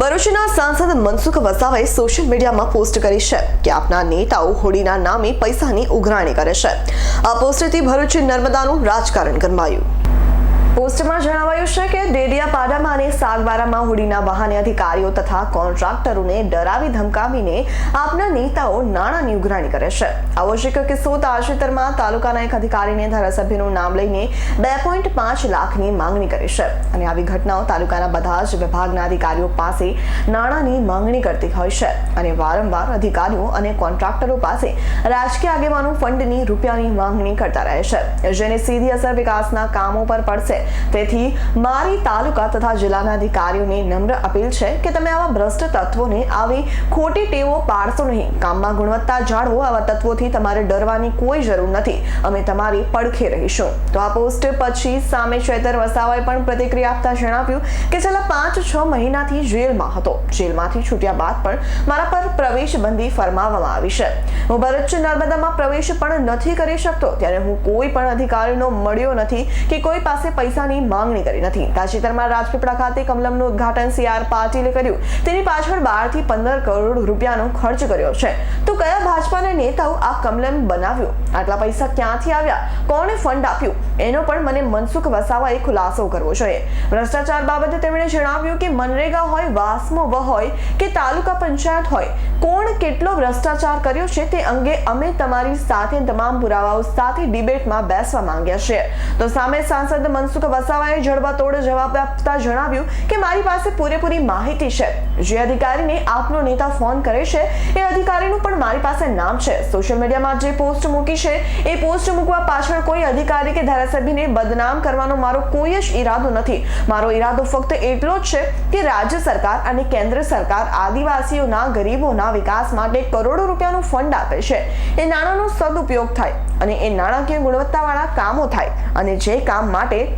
ભરૂચના સાંસદ મનસુખ વસાવાએ સોશિયલ મીડિયામાં પોસ્ટ કરી છે કે આપના નેતાઓ હોળીના નામે પૈસાની ઉઘરાણી કરે છે. આ પોસ્ટથી ભરૂચ નર્મદાનું રાજકારણ ગરમાયું. પોસ્ટમાં જણાવાયું છે કે ડેડિયાપાડામાં અને સાગબારામાં હોડીના વાહન અધિકારીઓ તથા કોન્ટ્રાક્ટરોને ડરાવી ધમકાવીને આપના નેતાઓ નાણાંની ઉઘરાણી કરે છે. આવો જ એક કિસ્સો તાજેતરમાં તાલુકાના એક અધિકારીને ધારાસભ્યનું નામ લઈને બે પોઈન્ટ પાંચ લાખની માંગણી કરી છે અને આવી ઘટનાઓ તાલુકાના બધા જ વિભાગના અધિકારીઓ પાસે નાણાંની માંગણી કરતી હોય છે અને વારંવાર અધિકારીઓ અને કોન્ટ્રાક્ટરો પાસે રાજકીય આગેવાનો ફંડની રૂપિયાની માંગણી કરતા રહે છે, જેની સીધી અસર વિકાસના કામો પર પડશે. તેથી મારી તાલુકા તથા જિલ્લાના અધિકારીઓને નમ્ર અપીલ છે કે તમે આવા ભ્રષ્ટ તત્વોને આવી ખોટી ટેવો પાડશો નહીં. કામમાં ગુણવત્તા જાળવો, આવા તત્વોથી તમારે ડરવાની કોઈ જરૂર નથી. અમે તમારી પડખે રહીશું. તો આ પોસ્ટ પછી સામે ચેતર વસાવાએ પણ પ્રતિક્રિયા આપતા જણાવ્યું કે છેલ્લા પાંચ, છ મહિનાથી જેલમાં હતો. જેલમાંથી છૂટ્યા બાદ પણ મારા પર પ્રવેશ બંધી ફરમાવવામાં આવી છે. હું ભરૂચ, નર્મદામાં પ્રવેશ પણ નથી કરી શકતો. ત્યારે હું કોઈ પણ અધિકારીનો મળ્યો નથી કે કોઈ પાસે પૈસાની માંગણી કરી નથી. તાજેતરમાં રાજપીપળા ખાતે કમલમનું ઉદઘાટન સી પાટીલે કર્યું. તેની પાછળ બારથી પંદર કરોડ રૂપિયાનો ખર્ચ કર્યો છે. તો કયા ભાજપાના નેતાઓ આ કમલમ બનાવ્યું? આટલા પૈસા ક્યાંથી આવ્યા? કોણે ફંડ આપ્યું? એનો પણ મને મનસુખ વસાવાએ ખુલાસો કરવો જોઈએ. ભ્રષ્ટાચાર બાબતે તેમણે જણાવ્યું કે મનરેગા હોય, વાસ્મો હોય કે તાલુકા પંચાયત હોય, કોણ કેટલો ભ્રષ્ટાચાર કર્યો છે તે અંગે અમે તમારી સાથે તમામ પુરાવાઓ સાથે ડિબેટમાં બેસવા માંગ્યા છીએ. તો સામે સાંસદ મનસુખ વસાવાએ જડબાતોડ જવાબ આપતા જણાવ્યું કે મારી પાસે પૂરેપૂરી માહિતી છે. જે અધિકારીને આપનો નેતા ફોન કરે છે, એ અધિકારીનું પણ મારી પાસે નામ છે. સોશિયલ મીડિયામાં જે પોસ્ટ મૂકી છે, એ પોસ્ટ મૂકવા પાછળ કોઈ અધિકારી કે ધારાસભ્યને બદનામ કરવાનો મારો કોઈ જ ઈરાદો નથી. મારો ઈરાદો ફક્ત એટલો જ છે કે રાજ્ય સરકાર અને કેન્દ્ર સરકાર આદિવાસીઓના ગરીબોના વિકાસ માટે કરોડો રૂપિયાનું ફંડ આપે છે. એ નાણાંનો સદુપયોગ થાય અને એ નાણાકીય ગુણવત્તાવાળા કામો થાય અને જે કામ માટે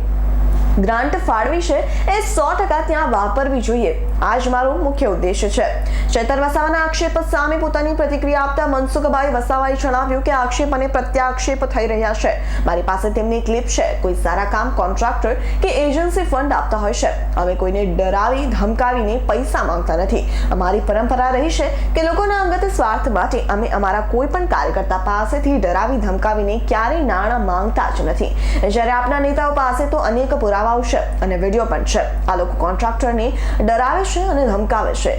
ગ્રાન્ટ ફાળવી છે એ સો ટકા ત્યાં વાપરવી જોઈએ. આ જ મારો મુખ્ય ઉદ્દેશ્ય છે. ચેતર વસાવાના આક્ષેપ સામે પોતાની પ્રતિક્રિયા આપતા મનસુખભાઈ વસાવાએ જણાવ્યું કે આક્ષેપ અને પ્રત્યાક્ષેપ થઈ રહ્યા છે. મારી પાસે તેમની ક્લિપ છે. કોઈ સારા કામ કોન્ટ્રાક્ટર કે એજન્સી ફંડ આપતા હોય છે. અમે કોઈને ડરાવી, ધમકાવીને પૈસા માંગતા નથી. અમારી પરંપરા રહી છે કે લોકોના અંગત સ્વાર્થ માટે અમે અમારા કોઈ પણ કાર્યકર્તા પાસેથી ડરાવી, ધમકાવીને ક્યારેય નાણાં માંગતા જ નથી. જ્યારે આપના નેતાઓ પાસે તો અનેક પુરાવાઓ છે અને વીડિયો પણ છે. આ લોકો કોન્ટ્રાક્ટરને ડરાવે છે અને ધમકાવે છે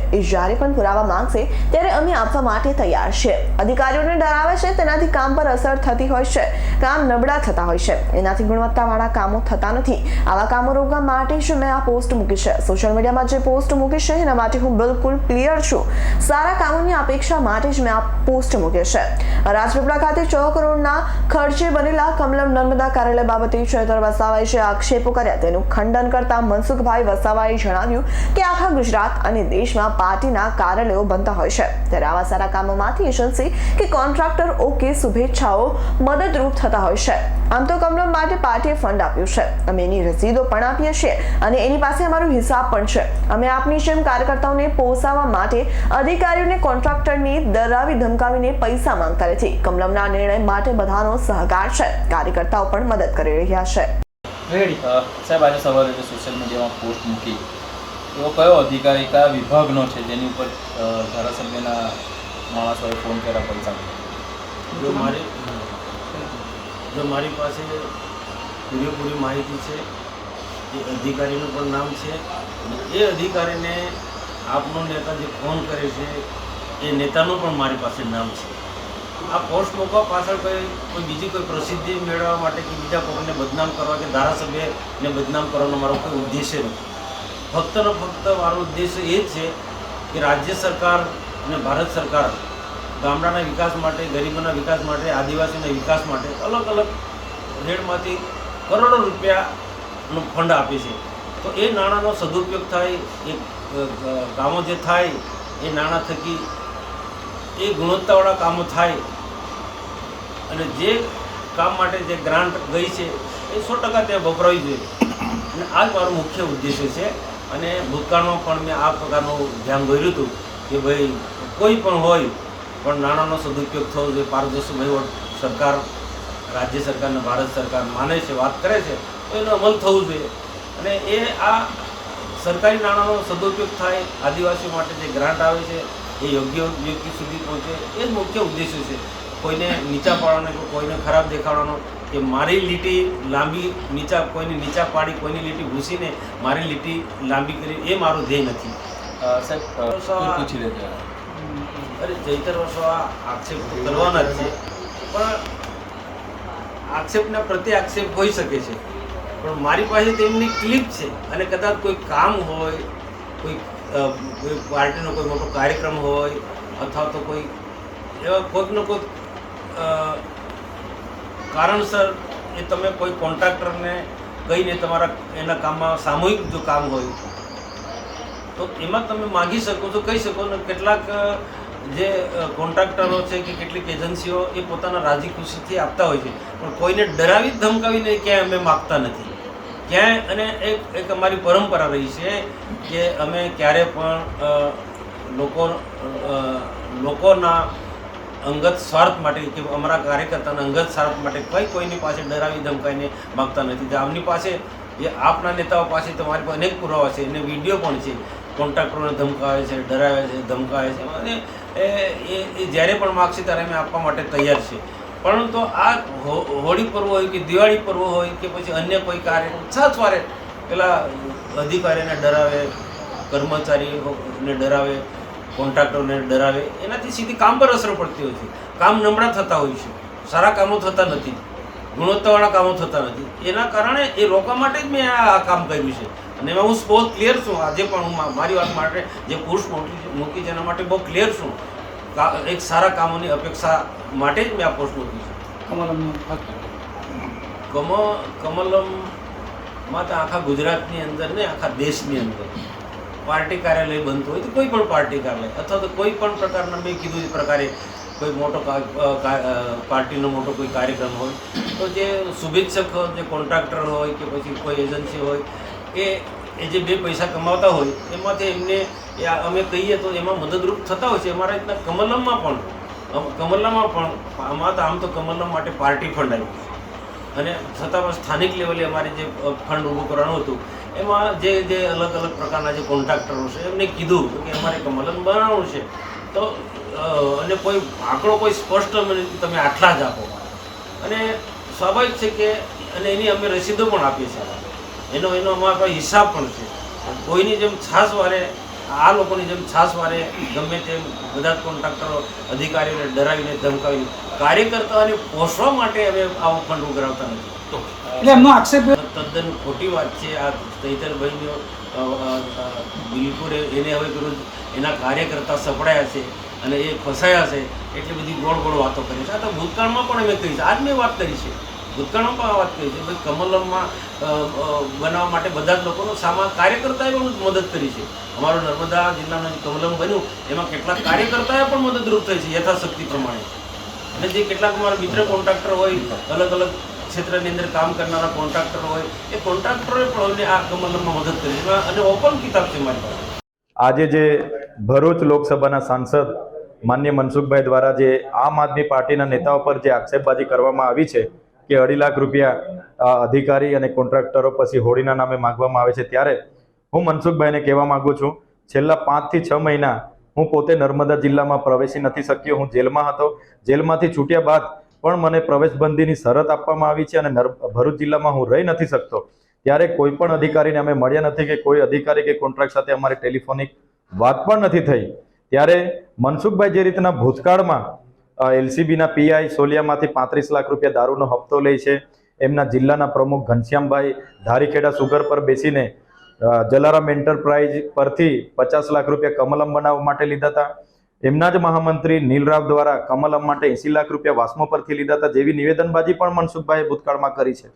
પણ પુરાવા માંગશે ત્યારે અમે આપવા માટે તૈયાર છે. અધિકારીઓને ડરાવે છે, તેનાથી કામ પર અસર થતી હોય છે. કામ નબળા થતા હોય છે. એનાથી ગુણવત્તાવાળા કામો થતા નથી. આવા કામો રોકવા માટે જ મેં આ પોસ્ટ મૂકી છે. સોશિયલ મીડિયામાં જે પોસ્ટ મૂકી છે, એના માટે હું બિલકુલ ક્લિયર છું. સારા કામોની અપેક્ષા માટે જ મેં આ પોસ્ટ મૂકી છે. રાજપીપળા ખાતે છ કરોડના ખર્ચે બનેલા કમલમ નર્મદા કાર્યાલય બાબતે ચેતર વસાવાએ આક્ષેપો કર્યા, તેનું ખંડન કરતા મનસુખભાઈ વસાવાએ જણાવ્યું કે આખા ગુજરાત અને દેશમાં પાર્ટીના કાર્યાલયો બનતા હોય છે. ત્યારે આવા સારા કામોમાંથી એજન્સી કે કોન્ટ્રાક્ટર ઓકે શુભેચ્છાઓ મદદરૂપ થતા હોય છે. આમ તો કમલમ માટે પાર્ટીએ ફંડ આપ્યું છે. અમે એની રસીદો પણ આપીએ છીએ અને એની પાસે અમારો હિસાબ પણ છે. અમે આપની જેમ કાર્યકર્તાઓને પોસાવવા માટે અધિકારીઓને કોન્ટ્રાક્ટરની ડરાવી ધમકાવીને પૈસા માંગતા નથી કમલમના નિર્ણય માટે બધાનો સહકાર છે. કાર્યકર્તાઓ પણ મદદ કરી રહ્યા છે. રેડી સાહેબ આજે સવારે સોશિયલ મીડિયામાં પોસ્ટ મૂકી એવો કયો અધિકારી, કયા વિભાગનો છે? જેની ઉપર ધારાસભ્યના માણસોએ ફોન કર્યા પૈસા? જો મારી જો મારી પાસે પૂરેપૂરી માહિતી છે, એ અધિકારીનું પણ નામ છે એ અધિકારીને આપનો નેતા જે ફોન કરે છે, એ નેતાનું પણ મારી પાસે નામ છે. આ પોસ્ટ મૂકવા પાછળ કોઈ કોઈ બીજી કોઈ પ્રસિદ્ધિ મેળવવા માટે કે બીજા કોઈને બદનામ કરવા કે ધારાસભ્યને બદનામ કરવાનો મારો કોઈ ઉદ્દેશ્ય નથી. ફક્ત ને ફક્ત મારો ઉદ્દેશ એ છે કે રાજ્ય સરકાર અને ભારત સરકાર ગામડાના વિકાસ માટે, ગરીબોના વિકાસ માટે, આદિવાસીના વિકાસ માટે અલગ અલગ રેડમાંથી કરોડો રૂપિયાનો ફંડ આપે છે. તો એ નાણાંનો સદુપયોગ થાય, એ કામો જે થાય, એ નાણાં થકી એ ગુણવત્તાવાળા કામો થાય અને જે કામ માટે જે ગ્રાન્ટ ગઈ છે એ સો ટકા ત્યાં વપરાવી જોઈએ. અને આ જ મારો મુખ્ય ઉદ્દેશ્ય છે અને ભૂતકાળમાં પણ મેં આ પ્રકારનું ધ્યાન દોર્યું હતું કે ભાઈ કોઈ પણ હોય, પણ નાણાંનો સદુપયોગ થવો જોઈએ. પારદર્શક વહીવટ સરકાર, રાજ્ય સરકાર અને ભારત સરકાર માને છે, વાત કરે છે, તો એનો અમલ થવું જોઈએ. અને એ આ સરકારી નાણાંનો સદુપયોગ થાય આદિવાસીઓ માટે જે ગ્રાન્ટ આવે છે, એ યોગ્ય વ્યક્તિ સુધી પહોંચે, એ જ મુખ્ય ઉદ્દેશ્ય છે. કોઈને નીચા પાડવાનો કોઈને ખરાબ દેખાડવાનો કે મારી લીટી લાંબી નીચા કોઈની નીચા પાડી કોઈની લીટી ઘૂસીને મારી લીટી લાંબી કરી એ મારું ધ્યેય નથી. સાહેબ પૂછી લેજો? અરે ચૈતર વર્ષો આ આક્ષેપ કરવાના જ છે. પણ આક્ષેપના પ્રત્યે આક્ષેપ હોઈ શકે છે. પણ મારી પાસે તેમની ક્લિપ છે અને કદાચ કોઈ કામ હોય કોઈ કોઈ પાર્ટીનો કોઈ મોટો કાર્યક્રમ હોય અથવા તો કોઈ એવા કોઈકનો કોઈક કારણસર એ તમે કોઈ કોન્ટ્રાક્ટરને કહીને તમારા એના કામમાં સામૂહિક જો કામ હોય, તો એમાં તમે માગી શકો તો કહી શકો ને કેટલાક જે કોન્ટ્રાક્ટરો છે કે કેટલીક એજન્સીઓ એ પોતાના રાજી ખુશીથી આપતા હોય છે. પણ કોઈને ડરાવી, ધમકાવીને ક્યાંય અમે માગતા નથી. ક્યાંય, અને એક એક અમારી પરંપરા રહી છે કે અમે ક્યારે પણ લોકો લોકોના અંગત સ્વાર્થ માટે કે અમારા કાર્યકર્તાના અંગત સ્વાર્થ માટે કંઈ કોઈની પાસે ડરાવી ધમકાઈને માગતા નથી. આમની પાસે, જે આપના નેતાઓ પાસે તમારી પાસે અનેક પુરાવા છે એને વીડિયો પણ છે. કોન્ટ્રાક્ટરોને ધમકાવે છે, ડરાવે છે, ધમકાવે છે. અને એ એ જ્યારે પણ માગશે ત્યારે અમે આપવા માટે તૈયાર છે. પરંતુ આ હોળી પર્વ હોય કે દિવાળી પર્વ હોય કે પછી અન્ય કોઈ કાર્ય છાછવારે પેલા અધિકારીને ડરાવે, કર્મચારીઓને ડરાવે કોન્ટ્રાક્ટરોને ડરાવે એનાથી સીધી કામ પર અસર પડતી હોય છે. કામ નબળા થતા હોય છે. સારા કામો થતા નથી. ગુણવત્તાવાળા કામો થતા નથી. એના કારણે એ રોકવા માટે જ મેં આ કામ કર્યું છે. અને એમાં હું બહુ ક્લિયર છું. આજે પણ હું મારી વાત માટે જે પુરુષ મૂકી મૂકી છે એના માટે બહુ ક્લિયર છું. એક સારા કામોની અપેક્ષા માટે જ મેં આ પોસ્ટ મૂકી છે. કમ કમલમમાં તો આખા ગુજરાતની અંદર ને આખા દેશની અંદર. પાર્ટી કાર્યાલય બનતું હોય તો કોઈ પણ પાર્ટી કાર્યાલય, અથવા તો કોઈ પણ પ્રકારના મેં કીધું એ પ્રકારે કોઈ મોટો પાર્ટીનો મોટો કોઈ કાર્યક્રમ હોય, તો જે શુભેચ્છક જે કોન્ટ્રાક્ટર હોય કે પછી કોઈ એજન્સી હોય, એ એ જે બે પૈસા કમાવતા હોય, એમાંથી એમને અમે કહીએ તો એમાં મદદરૂપ થતા હોય છે. અમારા રીતના કમલમમાં પણ કમલમમાં પણ, આમાં તો આમ તો કમલમ માટે પાર્ટી ફંડ આવ્યું અને છતાં પણ સ્થાનિક લેવલે અમારે જે ફંડ ઊભું કરવાનું હતું, એમાં જે જે અલગ અલગ પ્રકારના જે કોન્ટ્રાક્ટરો છે, એમને કીધું કે અમારે કમલમ બનાવવાનું છે. તો અને કોઈ આંકડો કોઈ સ્પષ્ટ મને તમે આટલા જ આપો. અને સ્વાભાવિક છે કે, અને એની અમે રસીદો પણ આપીએ છીએ. એનો એનો અમારા હિસાબ પણ છે. કોઈની જેમ છાસ વારે આ લોકોની જેમ છાસ મારે ગમે તેમ બધા કોન્ટ્રાક્ટરો અધિકારીઓને ડરાવીને ધમકાવીને કાર્યકર્તાઓને પોષવા માટે અમે આવો ફંડ ઉઘરાવતા નથી. એટલે એમનો આક્ષેપ તદ્દન ખોટી વાત છે. આ અ, બિલકુલ એને હવે વિરુદ્ધ એના કાર્યકર્તા સપડાયા છે અને એ ફસાયા છે એટલી બધી ગોળ ગોળ વાતો કરી છે. આ તો ભૂતકાળમાં પણ અમે કહી છે આજ મેં વાત કરી છે. ભૂતકાળમાં વાત કરી છે ભાઈ કમલમમાં બનાવવા માટે બધા જ લોકોનો સામા કાર્યકર્તાએ પણ મદદ કરી છે. અમારો નર્મદા જિલ્લાનું જે કમલમ બન્યું, એમાં કેટલાક કાર્યકર્તાએ પણ મદદરૂપ થઈ છે યથાશક્તિ પ્રમાણે. અને જે કેટલાક અમારા મિત્ર કોન્ટ્રાક્ટર હોય, અલગ અલગ ક્ષેત્રની અંદર કામ કરનારા કોન્ટ્રાક્ટર હોય, એ કોન્ટ્રાક્ટરોએ પણ આ કમલમમાં મદદ કરી છે. અને ઓપન કિતાબ છે મારી પાસે. આજે જે ભરૂચ લોકસભાના સાંસદ માન્ય મનસુખભાઈ દ્વારા જે આમ આદમી પાર્ટીના નેતાઓ પર જે આક્ષેપબાજી કરવામાં આવી છે કે અઢી લાખ રૂપિયા અધિકારી અને કોન્ટ્રાક્ટરો પછી હોળીના નામે માગવામાં આવે છે. ત્યારે હું મનસુખભાઈને કહેવા માગું છું, છેલ્લા પાંચથી છ મહિના હું પોતે નર્મદા જિલ્લામાં પ્રવેશી નથી શક્યો. હું જેલમાં હતો. જેલમાંથી છૂટ્યા બાદ પણ મને પ્રવેશબંધીની શરત આપવામાં આવી છે અને ભરૂચ જિલ્લામાં હું રહી નથી શકતો. ત્યારે કોઈ પણ અધિકારીને અમે મળ્યા નથી કે કોઈ અધિકારી કે કોન્ટ્રાક્ટ સાથે અમારી ટેલિફોનિક વાત પણ નથી થઈ. ત્યારે મનસુખભાઈ જે રીતના ભૂતકાળમાં એલસીબીના પીઆઈ સોલિયામાંથી પાંત્રીસ લાખ રૂપિયા દારૂનો હપ્તો લે છે. એમના જિલ્લાના પ્રમુખ ઘનશ્યામભાઈ ધારીખેડા સુગર પર બેસીને જલારામ એન્ટરપ્રાઇઝ પરથી પચાસ લાખ રૂપિયા કમલમ બનાવવા માટે લીધા હતા. એમના જ મહામંત્રી નીલરાવ દ્વારા કમલમ માટે એસી લાખ રૂપિયા વાસ્મો પરથી લીધા હતા, જેવી નિવેદનબાજી પણ મનસુખભાઈએ ભૂતકાળમાં કરી છે.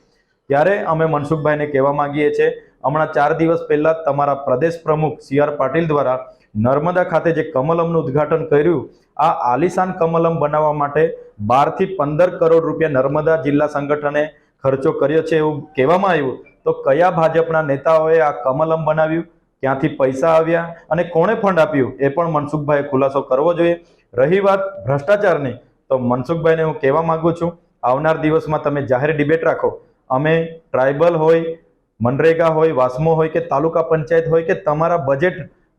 ત્યારે અમે મનસુખભાઈને કહેવા માંગીએ છીએ, હમણાં ચાર દિવસ પહેલા તમારા પ્રદેશ પ્રમુખ સી પાટીલ દ્વારા નર્મદા ખાતે જે કમલમનું ઉદ્ઘાટન કર્યું આ આલિશાન કમલમ બનાવવા માટે બારથી પંદર કરોડ રૂપિયા નર્મદા જિલ્લા સંગઠને ખર્ચો કર્યો છે એવું કહેવામાં આવ્યું. તો કયા ભાજપના નેતાઓએ આ કમલમ બનાવ્યું? ક્યાંથી પૈસા આવ્યા અને કોણે ફંડ આપ્યું? એ પણ મનસુખભાઈએ ખુલાસો કરવો જોઈએ. રહી વાત ભ્રષ્ટાચારની. તો મનસુખભાઈને હું કહેવા માગું છું, આવનાર દિવસમાં તમે જાહેર ડિબેટ રાખો. અમે ટ્રાઇબલ હોય, મનરેગા હોય, વાસ્મો હોય કે તાલુકા પંચાયત હોય કે તમારા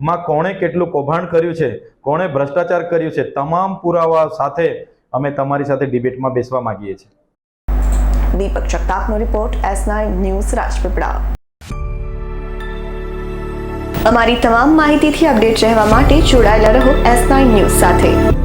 બજેટમાં કોણે કેટલું કૌભાંડ કર્યું છે, કોણે ભ્રષ્ટાચાર કર્યું છે, તમામ પુરાવા સાથે અમે તમારી સાથે ડિબેટમાં બેસવા માંગીએ છીએ. દીપક જગતાપનો રિપોર્ટ, એસ ન્યૂઝ રાજપીપળા. અમારી તમામ માહિતીથી અપડેટ રહેવા માટે જોડાયેલા રહો એસ ન્યૂઝ સાથે.